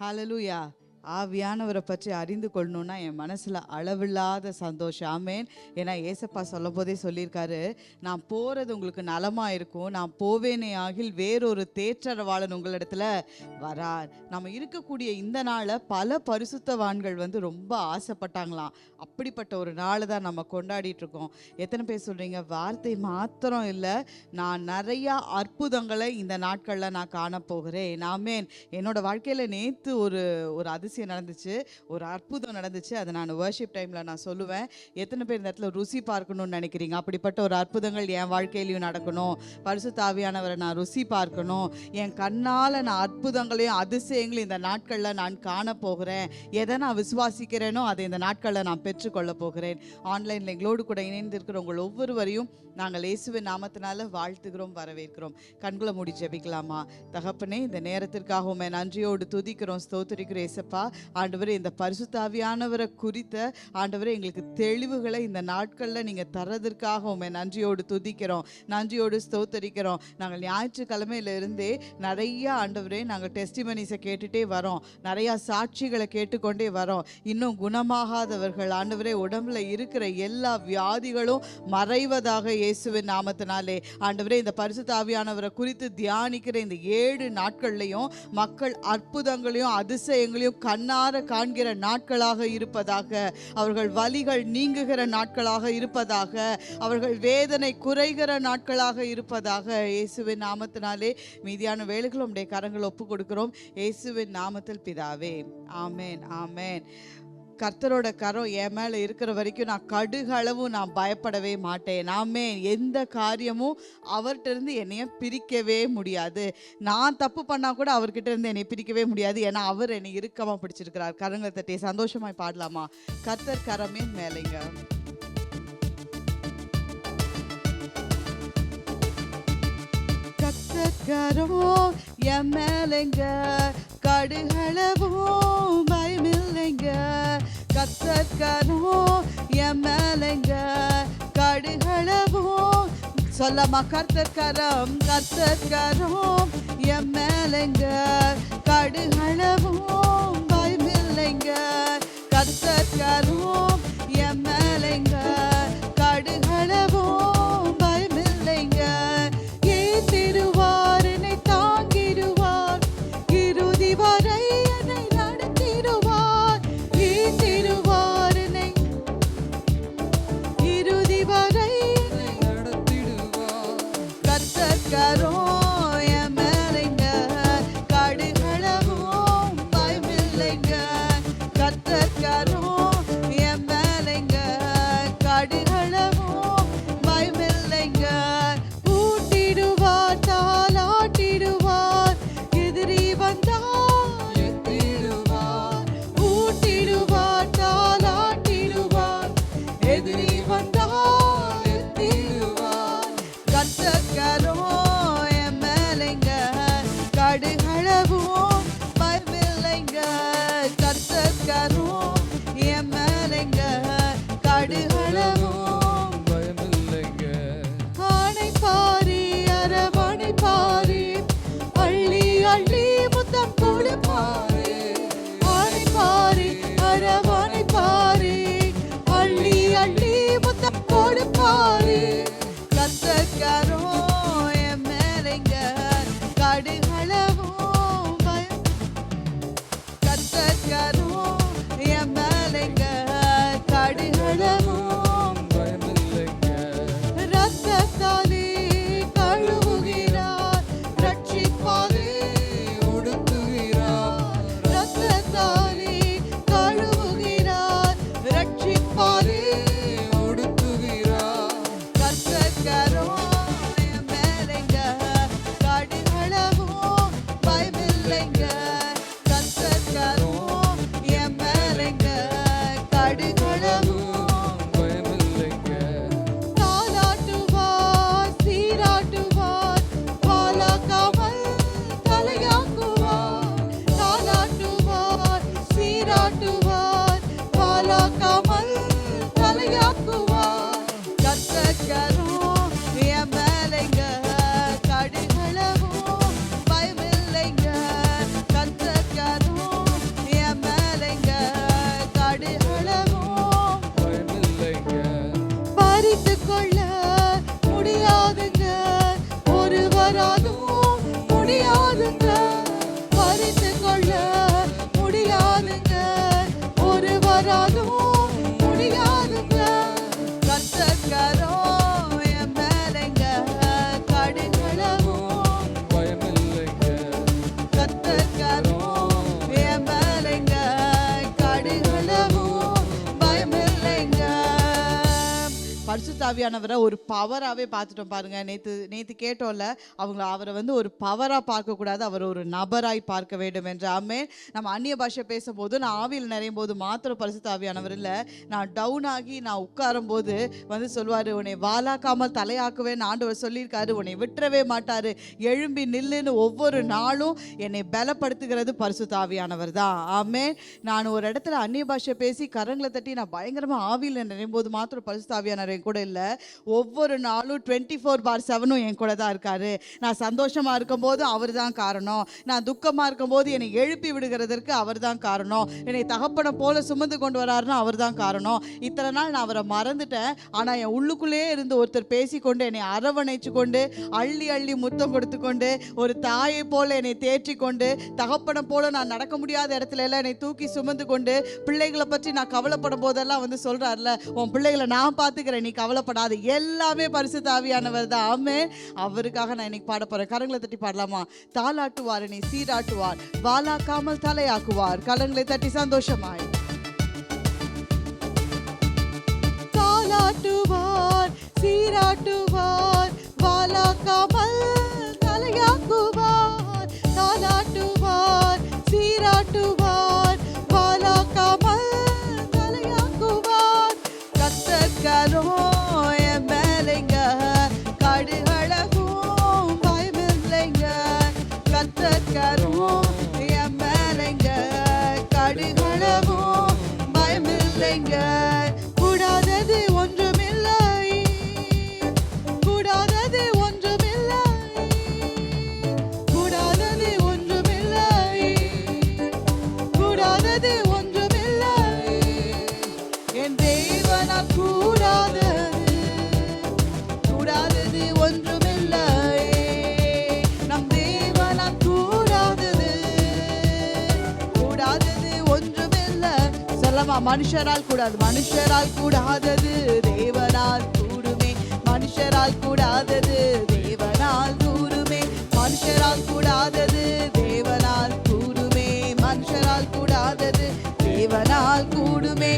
Hallelujah. ஆவியானவரை பற்றி அறிந்து கொள்ளணும்னா என் மனசில் அளவில்லாத சந்தோஷம். ஆமேன். ஏன்னா ஏசப்பா சொல்லும் போதே சொல்லியிருக்காரு நான் போகிறது உங்களுக்கு நலமாக இருக்கும். நான் போவேனே ஆகில் வேறொரு தேற்றரவாளன் உங்களிடத்துல வரார். நம்ம இருக்கக்கூடிய இந்த நாளை பல பரிசுத்தவான்கள் வந்து ரொம்ப ஆசைப்பட்டாங்களாம். அப்படிப்பட்ட ஒரு நாளை தான் நம்ம கொண்டாடிட்டு இருக்கோம். எத்தனை பேர் சொல்கிறீங்க வார்த்தை மாத்திரம் இல்லை நான் நிறையா அற்புதங்களை இந்த நாட்களில் நான் காணப்போகிறேன். ஆமேன். என்னோட வாழ்க்கையில் நேற்று ஒரு ஒரு அதிசயம் நடந்துச்சு ஒரு அற்புதம் நடந்துச்சு. அதை நான் வர்ஷிப் டைமில் நான் சொல்லுவேன். எத்தனை பேர் இந்த இடத்துல ருசி பார்க்கணும்னு நினைக்கிறீங்க? அப்படிப்பட்ட ஒரு அற்புதங்கள் என் வாழ்க்கையிலையும் நடக்கணும். பரிசு தாவியானவரை நான் ருசி பார்க்கணும். என் கண்ணால் நான் அற்புதங்களையும் அதிசயங்களையும் இந்த நாட்களில் நான் காண போகிறேன். எதை நான் விசுவாசிக்கிறேனோ அதை இந்த நாட்களில் நான் பெற்றுக்கொள்ள போகிறேன். ஆன்லைனில் எங்களோடு கூட இணைந்திருக்கிற உங்கள் ஒவ்வொருவரையும் நாங்கள் இயேசுவின் நாமத்தினால வாழ்த்துகிறோம் வரவேற்கிறோம். கண்களை மூடி ஜெபிக்கலாமா? தகப்பனே இந்த நேரத்திற்காக உண்மை நன்றியோடு துதிக்கிறோம் ஸ்தோத்திரிக்கிறோம் ஏசப்பா. ஆண்டவரே இந்த பரிசுத்தாவியானவரை குறித்த ஆண்டவரே எங்களுக்கு தெளிவுகளை இந்த நாட்களில் நீங்கள் தரதற்காக உண்மை நன்றியோடு துதிக்கிறோம். நன்றியோடு ஸ்தோத்தரிக்கிறோம். நாங்கள் ஞாயிற்றுக்கிழமையில இருந்தே நிறைய ஆண்டவரே நாங்கள் டெஸ்டிமனிஸை கேட்டுட்டே வரோம். நிறையா சாட்சிகளை கேட்டுக்கொண்டே வரோம். இன்னும் குணமாகாதவர்கள் ஆண்டவரே உடம்புல இருக்கிற எல்லா வியாதிகளும் மறைவதாக இயேசுவின் நாமத்தினாலே. ஆண்டவரே இந்த பரிசுத்த குறித்து தியானிக்கிற இந்த ஏழு நாட்கள்லையும் மக்கள் அற்புதங்களையும் அதிசயங்களையும் கண்ணார காண்கிற நாட்களாக இருப்பதாக அவர்கள் வலிகள் நீங்குகிற நாட்களாக இருப்பதாக அவர்கள் வேதனை குறைகிற நாட்களாக இருப்பதாக இயேசுவின் நாமத்தினாலே மீதியான வேலைகள் உடைய கரங்கள் ஒப்பு கொடுக்கிறோம் இயேசுவின் நாமத்தில் பிதாவே. ஆமேன் ஆமேன். கர்த்தரோட கரம் என் மேலே இருக்கிற வரைக்கும் நான் கடுகளவும் நான் பயப்படவே மாட்டேன். நாமே எந்த காரியமும் அவர்கிட்ட இருந்து என்னைய பிரிக்கவே முடியாது. நான் தப்பு பண்ணால் கூட அவர்கிட்ட இருந்து என்னை பிரிக்கவே முடியாது. ஏன்னா அவர் என்னை இறுக்கமாக பிடிச்சிருக்கிறார். கரங்களை தட்டி சந்தோஷமாய் பாடலாமா? கர்த்தர் கரமே மேலேங்க. கரோ என் மேலைங்க. கடுகளவும் பயமில்லைங்க கத்தற்கரோ என் மேலைங்க கடுகளவும் சொல்லமா கர்த்தர்கரம் கர்த்தர்கரம் என் மேலைங்க கடுகளவும் பயமில்லைங்க கர்த்தர்கரம் என் மேலைங்க பரிசுத்தாவியானவரை ஒரு பவராகவே பார்த்துட்டோம் பாருங்க. நேற்று நேற்று கேட்டோம்ல அவங்கள அவரை வந்து ஒரு பவராக பார்க்கக்கூடாது அவர் ஒரு நபராய் பார்க்க வேண்டும் என்று. ஆமே நம்ம அந்நிய பாஷை பேசும்போது நான் ஆவியில் நிறையும் போது மாத்திரம் பரிசுத்தாவியானவர் இல்லை. நான் டவுன் ஆகி நான் உட்காரும் போது வந்து சொல்லுவார் உன்னை வாலாக்காமல் தலையாக்குவேன். ஆண்டவர் சொல்லியிருக்காரு உன்னை விட்டுறவே மாட்டார். எழும்பி நில்லுன்னு ஒவ்வொரு நாளும் என்னை பலப்படுத்துகிறது பரிசுத்தாவியானவர் தான். ஆமே நான் ஒரு இடத்துல அந்நிய பாஷை பேசி கரங்களை தட்டி நான் பயங்கரமாக ஆவியில் நிறையும் போது மாத்திரம் பரிசுத்தாவியானவர் கூட இல்லை ஒவ்வொரு நாளும் டுவெண்ட்டி ஃபோர் பார் செவனும் என் கூட தான் இருக்காரு. நான் சந்தோஷமா இருக்கும்போது அவர் தான் காரணம். நான் துக்கமா இருக்கும்போது என்னை எழுப்பி விடுகிறதற்கு அவர் தான் காரணம். என்னை தகப்பனை போல சுமந்து கொண்டு வராருன்னா அவர் தான் காரணம். இத்தனை நாள் நான் அவரை மறந்துட்டேன். ஆனா என் உள்ளுக்குள்ளே இருந்து ஒருத்தர் பேசிக்கொண்டு என்னை அரவணைச்சு கொண்டு அள்ளி அள்ளி முத்தம் கொடுத்து கொண்டு ஒரு தாயை போல என்னை தேற்றி கொண்டு தகப்பனை போல நான் நடக்க முடியாத இடத்துல எல்லாம் என்னை தூக்கி சுமந்து கொண்டு பிள்ளைகளை பற்றி நான் கவலைப்படும் போதெல்லாம் வந்து சொல்றாருல உன் பிள்ளைகளை நான் பார்த்துக்கிறேன். நீ கவலை கவலைப்படாது. எல்லாமே பரிசுத்த ஆவியானவர் தான் ஆமே அவருக்காக நான் இன்னைக்கு பாட போறேன். கரங்களை தட்டி பாடலாமா? தாளாட்டுவார் நீ சீராட்டுவார். வாலாக்காமல் தலையாக்குவார். கரங்களை தட்டி சந்தோஷமாய். தாளாட்டுவார் சீராட்டுவார். வாலாக்காமல் ஆமா மனுஷரால் கூடாது மனுஷரால் கூடாதது தேவனால் கூடுமே. மனுஷரால் கூடாதது தேவனால் கூடுமே. மனுஷரால் கூடாதது தேவனால் கூடுமே. மனுஷரால் கூடாதது தேவனால் கூடுமே.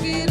feel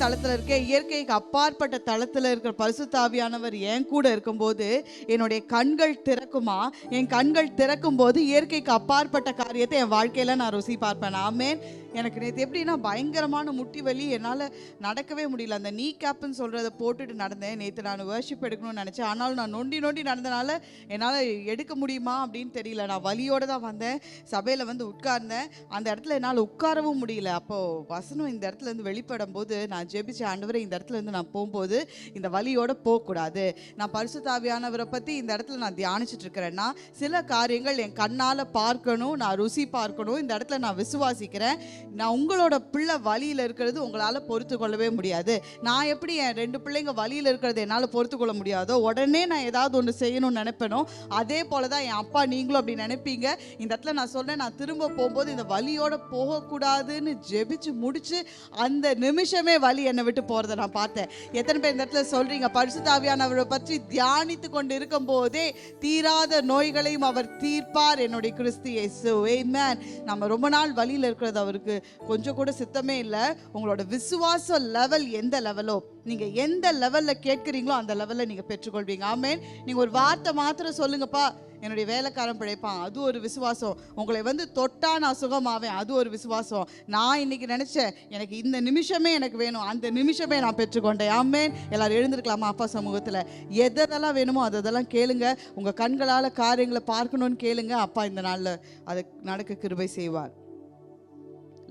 தளத்துல இருக்க இயற்கைக்கு அப்பாற்பட்ட தளத்துல இருக்கிற பரிசுத்தாவியானவர் என் கூட இருக்கும்போது என்னுடைய கண்கள் திறக்குமா? என் கண்கள் திறக்கும் போது இயற்கைக்கு அப்பாற்பட்ட காரியத்தை என் வாழ்க்கையில நான் ருசி பார்ப்பேன். ஆமேன். எனக்கு நேற்று எப்படின்னா பயங்கரமான முட்டி வலி. என்னால் நடக்கவே முடியல. அந்த நீ கேப்னு சொல்கிறத போட்டுட்டு நடந்தேன். நேற்று நான் வேர்ஷிப் எடுக்கணும்னு நினச்சேன். ஆனாலும் நான் நொண்டி நொண்டி நடந்தனால என்னால் எடுக்க முடியுமா அப்படின்னு தெரியல. நான் வலியோடு தான் வந்தேன். சபையில் வந்து உட்கார்ந்தேன். அந்த இடத்துல என்னால் உட்காரவும் முடியல. அப்போது வசனம் இந்த இடத்துலேருந்து வெளிப்படும் போது நான் ஜெபிச்ச ஆண்டவரை இந்த இடத்துல இருந்து நான் போகும்போது இந்த வலியோட போகக்கூடாது. நான் பரிசுத்தாவியானவரை பற்றி இந்த இடத்துல நான் தியானிச்சுட்டு இருக்கிறேன்னா சில காரியங்கள் என் கண்ணால் பார்க்கணும். நான் ருசி பார்க்கணும். இந்த இடத்துல நான் விசுவாசிக்கிறேன். நான் உங்களோட பிள்ளை வழியில் இருக்கிறது உங்களால் பொறுத்து கொள்ளவே முடியாது. நான் எப்படி என் ரெண்டு பிள்ளைங்க வழியில் இருக்கிறது என்னால் பொறுத்து கொள்ள முடியாதோ உடனே நான் ஏதாவது ஒன்று செய்யணும்னு நினைப்பேனோ அதே போல தான் என் அப்பா நீங்களும் அப்படி நினைப்பீங்க. இந்த இடத்துல நான் சொன்னேன் நான் திரும்ப போகும்போது இந்த வழியோட போகக்கூடாதுன்னு ஜெபிச்சு முடிச்சு அந்த நிமிஷமே வழி என்னை விட்டு போகிறத நான் பார்த்தேன். எத்தனை பேர் இந்த இடத்துல சொல்கிறீங்க பரிசுத்தாவியானவரை பற்றி தியானித்து கொண்டு இருக்கும் போதே தீராத நோய்களையும் அவர் தீர்ப்பார் என்னுடைய கிறிஸ்து இயேசு. மேன் நம்ம ரொம்ப நாள் வழியில் இருக்கிறது அவருக்கு. கொஞ்சம் கூட சித்தமே இல்லை. உங்களோட விசுவாச லெவல் எந்த லெவலோ நீங்க எந்த லெவல்ல கேட்குறீங்களோ அந்த லெவல்ல நீங்க பெற்றுக்கொள்வீங்க. ஆமேன். நீங்க ஒரு வார்த்தை மாத்திரம் சொல்லுங்கப்பா. என்னுடைய வேலைக்காரன் பிழைப்பான். அது ஒரு விசுவாசம். உங்களை வந்து தொட்டா நான் சுகமாவேன். அது ஒரு விசுவாசம். நான் இன்னைக்கு நினைச்சேன் எனக்கு இந்த நிமிஷமே எனக்கு வேணும். அந்த நிமிஷமே நான் பெற்றுக்கொண்டேன். ஆமேன். எல்லாரும் எழுந்திருக்கலாமா அப்பா சமூகத்தில்? எதெல்லாம் வேணுமோ அதெல்லாம் கேளுங்க. உங்க கண்களால் காரியங்களை பார்க்கணும்னு கேளுங்க. அப்பா இந்த நாளில் அது நடக்க கிருபை செய்வார்.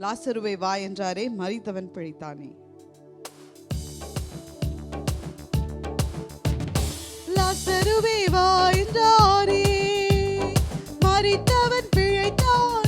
லாசருவை வா என்றாரே மறித்தவன் பிழைத்தானே. லாசருவே வா என்றாரே மறித்தவன் பிழைத்தான்.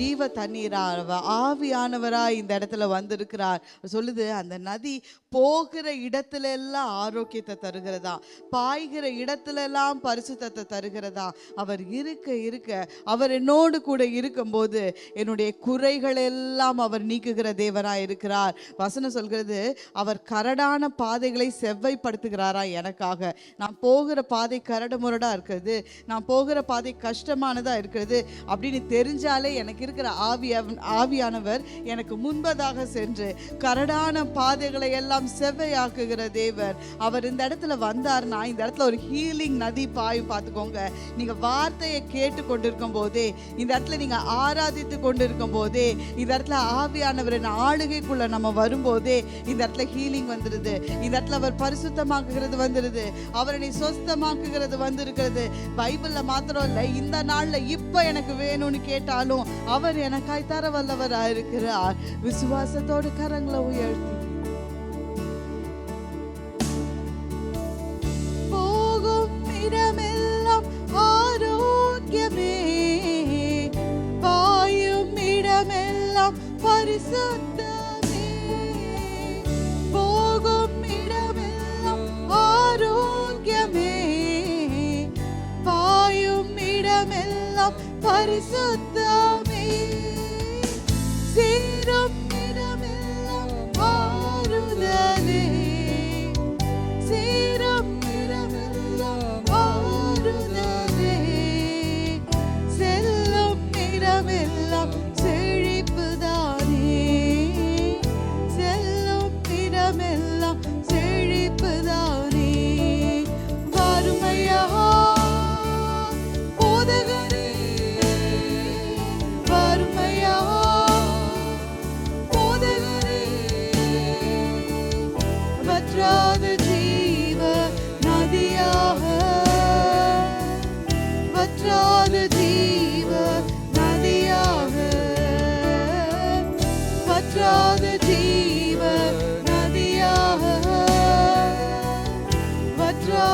ஜீவ தண்ணீராக ஆவியானவராக ஆவியானவராய் இந்த இடத்துல வந்திருக்கிறார். சொல்லுது அந்த நதி போகிற இடத்துல எல்லாம் ஆரோக்கியத்தை தருகிறதா? பாய்கிற இடத்துல எல்லாம் பரிசுத்தத்தை தருகிறதா? அவர் இருக்க இருக்க அவர் என்னோடு கூட இருக்கும்போது என்னுடைய குறைகள் எல்லாம் அவர் நீக்குகிற தேவராக இருக்கிறார். வசனம் சொல்கிறது அவர் கரடான பாதைகளை செவ்வைப்படுத்துகிறாரா எனக்காக. நான் போகிற பாதை கரடு முரடாக இருக்கிறது. நான் போகிற பாதை கஷ்டமானதாக இருக்கிறது. அப்படின்னு தெரிஞ்சாலே எனக்கு இருக்கிற ஆவிய ஆவியானவர் எனக்கு முன்பதாக சென்று கரடான பாதைகளை எல்லாம் செவ்வையாக்குகிற தேவர். அவர் இந்த இடத்துல வந்தார்னா இந்த இடத்துல ஒரு ஹீலிங் நதி பாயும் பார்த்துக்கோங்க. நீங்கள் வார்த்தையை கேட்டு கொண்டிருக்கும் போதே இந்த இடத்துல நீங்கள் ஆராதித்து கொண்டிருக்கும் போதே இந்த இடத்துல ஆவியானவரின் ஆளுகைக்குள்ளே நம்ம வரும்போதே இந்த இடத்துல ஹீலிங் வந்துடுது இந்த இடத்துல அவர் பரிசுத்தமாக்குகிறது வந்துடுது அவரனை சொஸ்தமாக்குகிறது வந்திருக்கிறது. பைபிளில் மாத்திரம் இல்லை இந்த நாளில் இப்போ எனக்கு வேணும்னு கேட்டாலும் அவர் எனக்காய் தர வல்லவராயிருக்கிறார் விசுவாசத்தோடு கரங்களை உயர்த்தி. போகும் இடமெல்லாம் ஆரோக்கியமே. பாயும் இடமெல்லாம் பரிசுத்தமே. போகும் இடமெல்லாம் ஆரோக்கியமே. பாயும் இடமெல்லாம் பரிசுத்தமே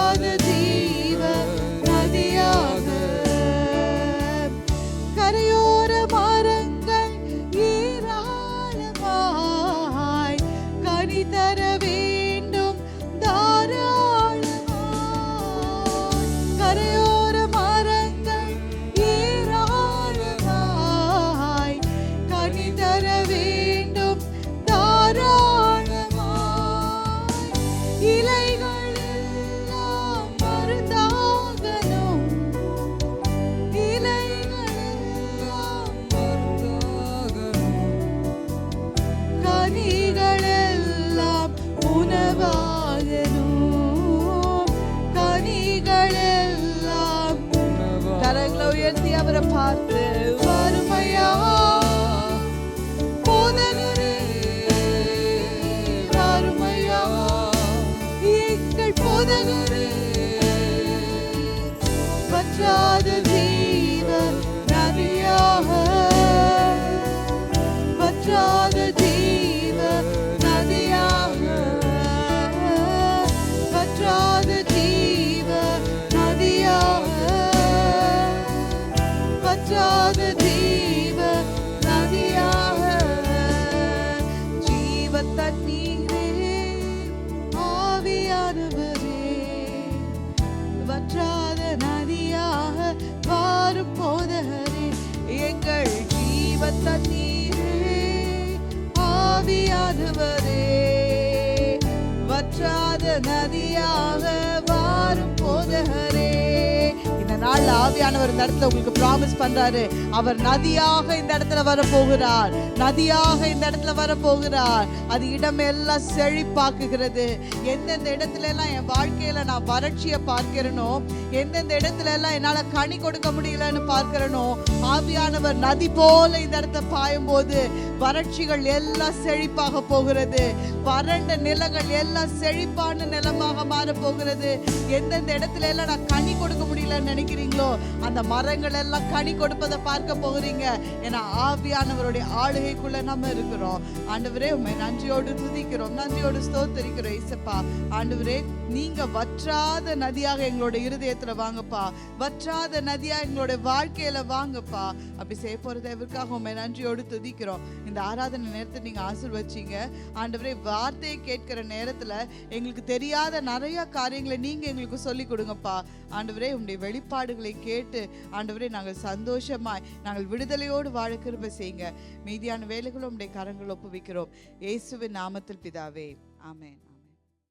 славе out there. வற்றாத ஜீவ நதியாக ஜீவ தண்ணீரே ஆவியானவரே வற்றாத நதியாக வாரும் போதகரே எங்கள் ஜீவ தண்ணீரே ஆவியானவரே வற்றாத நதியாக வாரும் போதகரே நாள் ஆவியானவர் இந்த இடத்துல உங்களுக்கு ப்ராமிஸ் பண்றாரு. அவர் நதியாக இந்த இடத்துல வர போகிறார் நதியாக இந்த இடத்துல வர போகிறார் அது இடமெல்லாம் செழிப்பாக்குகிறது. எந்தெந்த இடத்துல எல்லாம் என் வாழ்க்கையில நான் வறட்சியை பார்க்கிறேனோ எந்தெந்த இடத்துல எல்லாம் என்னால கனி கொடுக்க முடியலன்னு பார்க்கிறேனோ ஆவியானவர் நதி போல இந்த இடத்துல பாயும் போது வறட்சிகள் எல்லாம் செழிப்பாக போகிறது. வறண்ட நிலங்கள் எல்லாம் செழிப்பான நிலமாக மாற போகிறது எந்தெந்த இடத்துல எல்லாம் நான் கனி கொடுக்க முடியலன்னு நினைக்கிறேன் நினைக்கிறீங்களோ அந்த மரங்கள் எல்லாம் கனி கொடுப்பதை பார்க்க போகிறீங்க. ஏன்னா ஆவியானவருடைய ஆளுகைக்குள்ள நம்ம இருக்கிறோம். ஆண்டவரே உண்மை நன்றியோடு துதிக்கிறோம். நன்றியோடு ஸ்தோத்தரிக்கிறோம் இசப்பா ஆண்டவரே நீங்க வற்றாத நதியாக எங்களோட இருதயத்துல வாங்கப்பா. வற்றாத நதியா எங்களோட வாழ்க்கையில வாங்கப்பா. அப்படி செய்ய போறது எவருக்காக உண்மை நன்றியோடு துதிக்கிறோம். இந்த ஆராதனை நேரத்தை நீங்க ஆசிர்வச்சிங்க. ஆண்டவரே வார்த்தையை கேட்கிற நேரத்துல எங்களுக்கு தெரியாத நிறைய காரியங்களை நீங்க எங்களுக்கு சொல்லி கொடுங்கப்பா. ஆண்டவரே உங்களுடைய வெளிப்பாடு வெளிப்பாடுகளை கேட்டு ஆண்டவரே நாங்கள் சந்தோஷமாய் நாங்கள் விடுதலையோடு வாழ கிருப செய்யுங்க. மீதியான வேலைகளும் உடைய கரங்கள் ஒப்புவிக்கிறோம். இயேசுவின் நாமத்தில் பிதாவே. ஆமேன்.